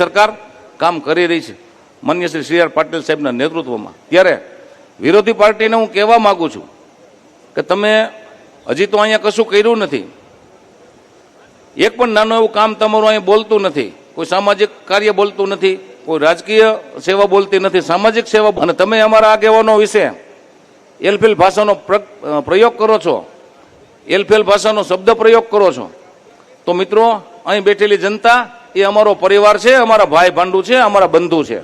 સરકાર કામ કરી રહી છે. માન્ય શ્રી સી આર પાટીલ સાહેબના નેતૃત્વમાં. ત્યારે વિરોધી પાર્ટીને હું કહેવા માગું છું કે તમે હજી તો અહીંયા કશું કર્યું નથી. એક પણ નાનું એવું કામ તમારું અહીંયા બોલતું નથી. કોઈ સામાજિક કાર્ય બોલતું નથી. કોઈ રાજકીય સેવા બોલતી નથી. સામાજિક સેવા અને તમે અમારા આગેવાનો વિશે એલફેલ ભાષાનો પ્રયોગ કરો છો. એલફેલ ભાષાનો શબ્દ પ્રયોગ કરો છો. તો મિત્રો, અહીં બેઠેલી જનતા એ અમારો પરિવાર છે, અમારા ભાઈ ભાંડુ છે, અમારા બંધુ છે.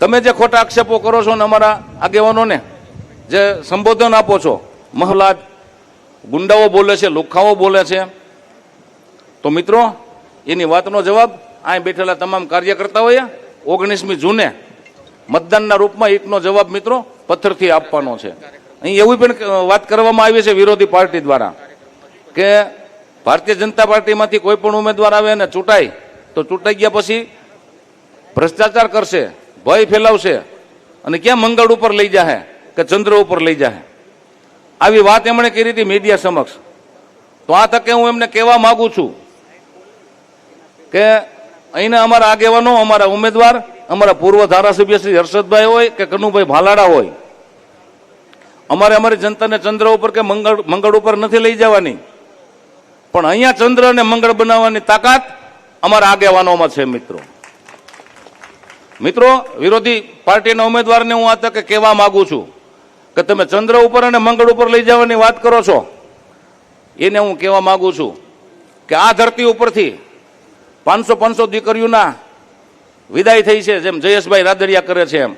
તમે જે ખોટા આક્ષેપો કરો છો ને અમારા આગેવાનોને, જે સંબોધન આપો છો, મહલાદ ગુંડાઓ બોલે છે, લુખાઓ બોલે છે, તો મિત્રો, એની વાતનો જવાબ અહીં બેઠેલા તમામ કાર્યકર્તાઓએ ઓગણીસમી જૂને મતદાનના રૂપમાં એકનો જવાબ મિત્રો પથ્થરથી આપવાનો છે. અહીં એવી પણ વાત કરવામાં આવી છે વિરોધી પાર્ટી દ્વારા કે ભારતીય જનતા પાર્ટીમાંથી કોઈ પણ ઉમેદવાર આવે અને ચૂંટાય, તો ચૂંટાઈ ગયા પછી ભ્રષ્ટાચાર કરશે, ભય ફેલાવશે અને ક્યાં મંગળ ઉપર લઈ જાહે કે ચંદ્ર ઉપર લઈ જાહે? આવી વાત એમણે કરી હતી મીડિયા સમક્ષ. તો આ તકે હું એમને કહેવા માંગુ છું કે અહીંના અમારા આગેવાનો, અમારા ઉમેદવાર, અમારા પૂર્વ ધારાસભ્ય શ્રી હર્ષદભાઈ હોય કે કનુભાઈ ભાલાડા હોય, અમારે અમારી જનતાને ચંદ્ર ઉપર કે મંગળ મંગળ ઉપર નથી લઈ જવાની. પણ અહીંયા ચંદ્ર અને મંગળ બનાવવાની તાકાત અમારા આગેવાનોમાં છે, મિત્રો. મિત્રો, વિરોધી પાર્ટીના ઉમેદવારને હું આ તકે કહેવા માગું છું કે તમે ચંદ્ર ઉપર અને મંગળ ઉપર લઈ જવાની વાત કરો છો. એને હું કહેવા માગું છું કે આ ધરતી ઉપરથી પાંચસો પાંચસો દીકરીઓના વિદાય થઈ છે, જેમ જયેશભાઈ રાદડિયા કરે છે એમ.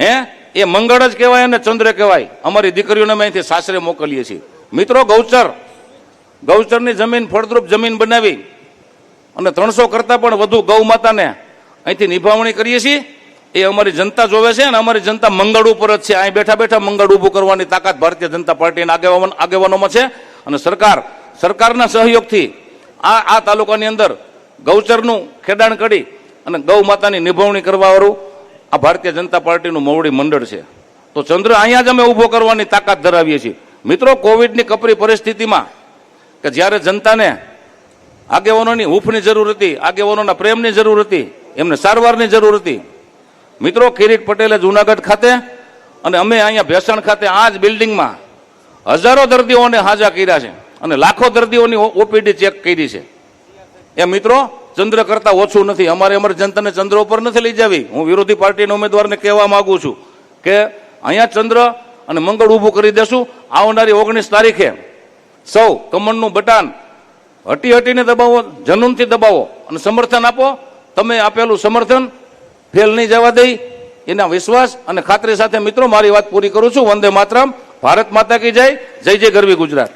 હે? એ મંગળ જ કહેવાય અને ચંદ્ર કહેવાય. અમારી દીકરીઓને અમે અહીંથી સાસરે મોકલીએ છીએ. મિત્રો, ગૌચર ગૌચરની જમીન ફળદ્રુપ જમીન બનાવી અને ત્રણસો કરતાં પણ વધુ ગૌ માતાને અહીંથી નિભાવણી કરીએ છીએ. એ અમારી જનતા જોવે છે અને અમારી જનતા મંગળ ઉપર જ છે. અહીં બેઠા બેઠા મંગળ ઊભું કરવાની તાકાત ભારતીય જનતા પાર્ટીના આગેવાન આગેવાનોમાં છે અને સરકાર સરકારના સહયોગથી આ આ તાલુકાની અંદર ગૌચરનું ખેડાણ કરી અને ગૌ માતાની નિભાવણી કરવાવાળું આ ભારતીય જનતા પાર્ટીનું મોવડી મંડળ છે. તો ચંદ્ર અહીંયા જ અમે ઊભો કરવાની તાકાત ધરાવીએ છીએ. મિત્રો, કોવિડની કપરી પરિસ્થિતિમાં કે જ્યારે જનતાને આગેવાનોની હૂંફની જરૂર હતી, આગેવાનોના પ્રેમની જરૂર હતી, એમને સારવારની જરૂર હતી. મિત્રો, કિરીટ પટેલે જુનાગઢ ખાતે અને અમે અહીંયા ભેસણ ખાતે આ જ બિલ્ડિંગમાં હજારો દર્દીઓને હાજા કર્યા છે અને લાખો દર્દીઓની ઓપીડી ચેક કરી છે. એ મિત્રો, ચંદ્ર કરતા ઓછું નથી. અમારે અમારી જનતાને ચંદ્ર ઉપર નથી લઈ જવી. હું વિરોધી પાર્ટીના ઉમેદવારને કહેવા માંગુ છું કે અહીંયા ચંદ્ર અને મંગળ ઊભું કરી દેશું. આવનારી ઓગણીસ તારીખે સૌ કમળનું બટાન હટી હટીને દબાવો, જનૂનથી દબાવો અને સમર્થન આપો. તમે આપેલું સમર્થન ફેલ નહીં જવા દઈ. એના વિશ્વાસ અને ખાતરી સાથે મિત્રો, મારી વાત પૂરી કરું છું. વંદે માતરમ. ભારત માતા કી જય. જય જય ગરવી ગુજરાત.